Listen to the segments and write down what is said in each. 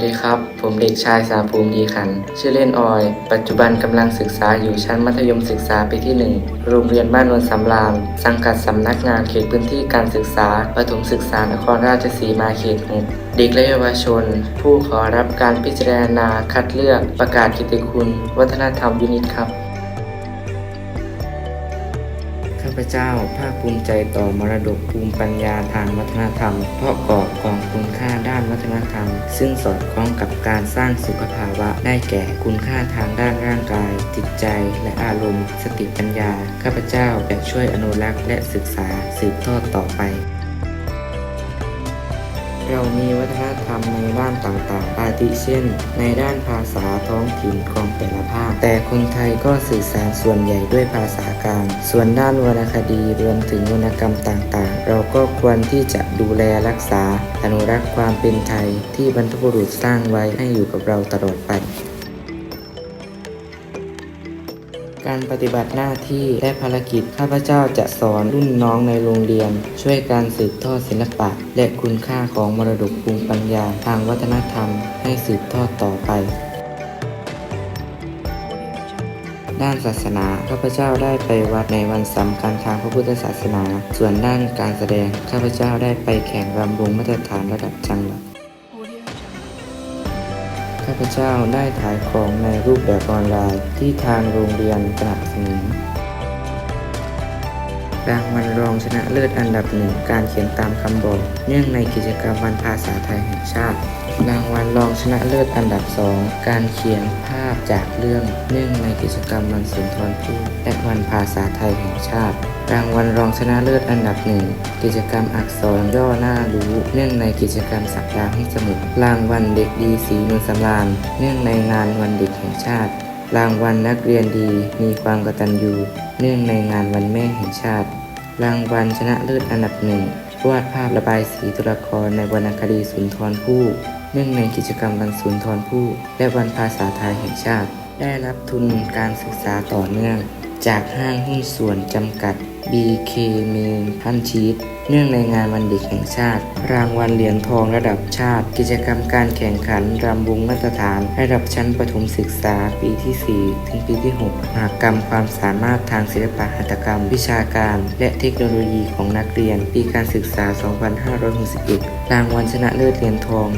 วัสดีครับ ผมเด็กชายสาภูมิดีขัน ชื่อเล่นออย ปัจจุบันกำลังศึกษาอยู่ชั้นมัธยมศึกษาปีที่ 1 โรงเรียนบ้านนวลสำราม สังกัดสำนักงานเขตพื้นที่การศึกษาประถมศึกษานครราชสีมาเขตหกเด็กและเยาวชน ผู้ขอรับการพิจารณาคัดเลือกประกาศกิตติคุณ วัฒนธรรมยูนิตครับ พเจ้าภาคภูมิใจต่อมรดกภูมิปัญญาทางวัฒนธรรม เพราะกอบกองคุณค่าด้านวัฒนธรรม ซึ่งสอดคล้องกับการสร้างสุขภาวะ ได้แก่คุณค่าทางด้านร่างกาย จิตใจ และอารมณ์ สติปัญญา ข้าพเจ้าจะช่วยอนุรักษ์และศึกษาสืบทอดต่อไป เรามีวัฒนธรรมในด้านต่างๆ อาทิเช่น ในด้านภาษาท้องถิ่นของแต่ละภาค แต่คนไทยก็สื่อสารส่วนใหญ่ด้วยภาษากลาง ส่วนด้านวรรณคดีรวมถึงวรรณกรรมต่างๆ เราก็ควรที่จะดูแลรักษา อนุรักษ์ความเป็นไทยที่บรรพบุรุษสร้างไว้ให้อยู่กับเราตลอดไป การปฏิบัติหน้าที่และภารกิจข้าพเจ้าจะสอนรุ่นน้องในโรงเรียน ช่วยการสืบทอดศิลปะ และคุณค่าของมรดกภูมิปัญญาทางวัฒนธรรม ให้สืบทอดต่อไปด้านศาสนาข้าพเจ้าได้ไปวัดในวันสำคัญทางพระพุทธศาสนา ส่วนด้านการแสดงข้าพเจ้าได้ไปแข่งรำวงมาตรฐานระดับจังหวัด ข้าพเจ้าได้ขายของในรูปแบบออนไลน์ที่ทางโรงเรียนสนับสนุนรางวัลรองชนะเลิศอันดับหนึ่งการเขียนตามคำบอก เนื่องในกิจกรรมวันภาษาไทยแห่งชาติ รางวัลรองชนะเลิศอันดับสองการเขียนภาพจากเรื่องเนื่องในกิจกรรมวันสุนทรภู่และวันภาษาไทยแห่งชาติ รางวัลรองชนะเลิศอันดับหนึ่งกิจกรรมอักษรย่อหน้ารู้เนื่องในกิจกรรมสัปดาห์ให้สมุดรางวัลเด็กดีสีนวลสำราญเนื่องในงานวันเด็กแห่งชาติ รางวัลนักเรียนดีมีความกตัญญูเนื่องในงานวันแม่แห่งชาติ รางวัลชนะเลิศอันดับหนึ่งวาดภาพระบายสีตัวละครในวรรณคดีสุนทรภู่ เนื่องในกิจกรรมวันสุนทรภู่และวันภาษาไทยแห่งชาติ ได้รับทุนการศึกษาต่อเนื่อง จากห้างหุ้นส่วนจำกัด BK m a n พันชีตเนื่องในงานวันเด็กแห่งชาติ รางวัลเหรียญทองระดับชาติ กิจกรรมการแข่งขันรำวงมาตรฐาน ระดับชั้นประถมศึกษาปีที่ 4 ถึงปีที่6มหากรรมความสามารถทางศิลปะหัตถกรรม วิชาการ และเทคโนโลยีของนักเรียน ปีการศึกษา 2561 รางวัลชนะเลิศเหรียญทอง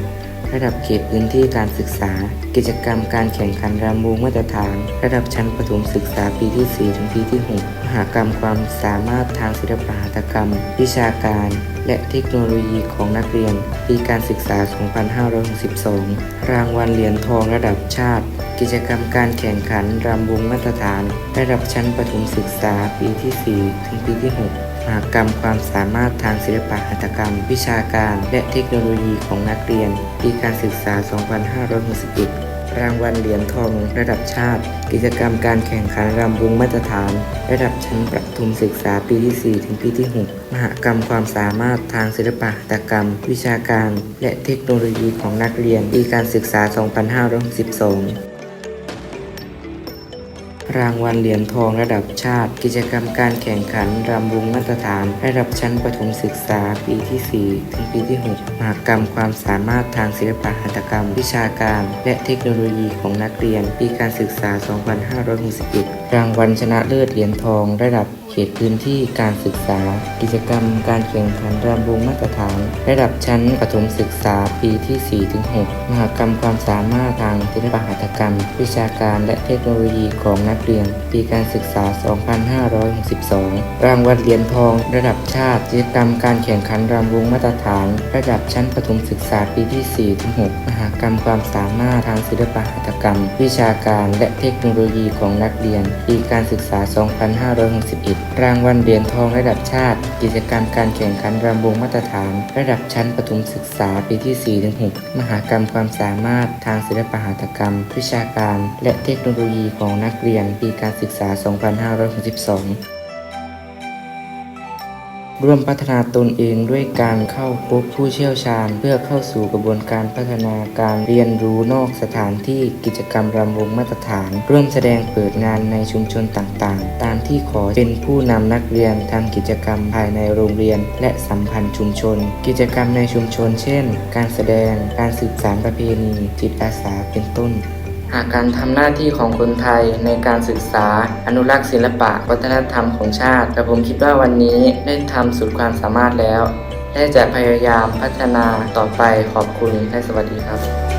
ระดับเขตพื้นที่การศึกษา กิจกรรมการแข่งขันรำวงมาตรฐาน ระดับชั้นประถมศึกษาปีที่ 4 ถึงปีที่ 6 มหากรรมความสามารถทางศิลปหัตถกรรม วิชาการ และเทคโนโลยีของนักเรียน ปีการศึกษา 2562 รางวัลเหรียญทองระดับชาติ กิจกรรมการแข่งขันรำวงมาตรฐานระดับชั้นประถมศึกษาปีที่ 4 ถึงปีที่ 6 มหากรรมความสามารถทางศิลปะหัตถกรรม วิชาการและเทคโนโลยีของนักเรียน ปีการศึกษา 2561รางวัลเหรียญทองระดับชาติ กิจกรรมการแข่งขันรำวงมาตรฐาน ระดับชั้นประถมศึกษาปีที่ 4 ถึงปีที่ 6 มหากรรมความสามารถทางศิลปหัตกรรม วิชาการ และเทคโนโลยีของนักเรียนปีการศึกษา 2562 รางวัลเหรียญทองระดับชาติ กิจกรรมการแข่งขันรำวงมาตรฐานระดับชั้นประถมศึกษาปีที่ 4 ถึงปีที่ 6 มหากรรมความสามารถทางศิลปะหัตถกรรม วิชาการ และเทคโนโลยีของนักเรียน ปีการศึกษา 2561 รางวัลชนะเลิศเหรียญทองระดับเขตพื้นที่การศึกษา กิจกรรมการแข่งขันรำวงมาตรฐาน ระดับชั้นประถมศึกษาปีที่4ถึง6มหกรรมความสามารถทางศิลปหัตถกรรม วิชาการและเทคโนโลยีของนักเรียน ปีการศึกษา 2562 รางวัลเหรียญทอง ระดับชาติ กิจกรรมการแข่งขันรำวงมาตรฐาน ระดับชั้นประถมศึกษาปีที่4ถึง6มหกรรมความสามารถทางศิลปหัตถกรรม วิชาการและเทคโนโลยีของนักเรียน ปีการศึกษา 2561รางวัลเหรียญทองระดับชาติ กิจกรรมการแข่งขันรำวงมาตรฐาน ระดับชั้นประถมศึกษาปีที่4ถึง6มหากรรมความสามารถทางศิลปหัตถกรรม วิชาการ และเทคโนโลยีของนักเรียนปีการศึกษา 2562 ร่วมพัฒนาตนเองด้วยการเข้าพบผู้เชี่ยวชาญ เพื่อเข้าสู่กระบวนการพัฒนาการเรียนรู้นอกสถานที่กิจกรรมรำวงมาตรฐาน ร่วมแสดงเปิดงานในชุมชนต่างๆ ตามที่ขอเป็นผู้นำนักเรียนทำกิจกรรมภายในโรงเรียน และสัมพันธ์ชุมชน กิจกรรมในชุมชน เช่น การแสดงการสืบสานประเพณีจิตอาสาเป็นต้น หากการทำหน้าที่ของคนไทยในการศึกษา อนุรักษ์ศิลปะ วัฒนธรรมของชาติแต่ผมคิดว่าวันนี้ได้ทำสุดความสามารถแล้ว และจะพยายามพัฒนาต่อไปขอบคุณและสวัสดีครับ